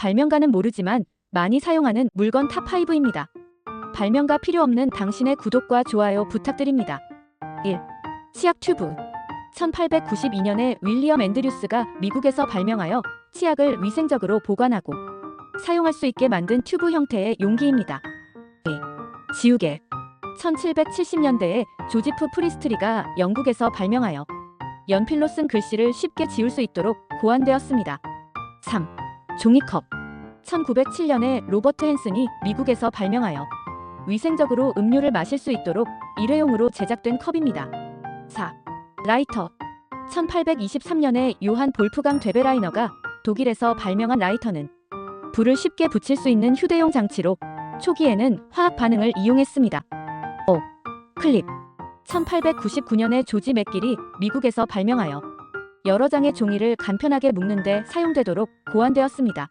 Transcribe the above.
발명가는 모르지만 많이 사용하는 물건 탑5입니다. 발명가 필요 없는 당신의 구독과 좋아요 부탁드립니다. 1. 치약 튜브 1892년에 윌리엄 앤드류스가 미국에서 발명하여 치약을 위생적으로 보관하고 사용할 수 있게 만든 튜브 형태의 용기입니다. 2. 지우개 1770년대에 조지프 프리스트리가 영국에서 발명하여 연필로 쓴 글씨를 쉽게 지울 수 있도록 고안되었습니다. 3. 종이컵 1907년에 로버트 헨슨이 미국에서 발명하여 위생적으로 음료를 마실 수 있도록 일회용으로 제작된 컵입니다. 4. 라이터 1823년에 요한 볼프강 데베라이너가 독일에서 발명한 라이터는 불을 쉽게 붙일 수 있는 휴대용 장치로 초기에는 화학 반응을 이용했습니다. 5. 클립 1899년에 조지 맥길이 미국에서 발명하여 여러 장의 종이를 간편하게 묶는데 사용되도록 고안되었습니다.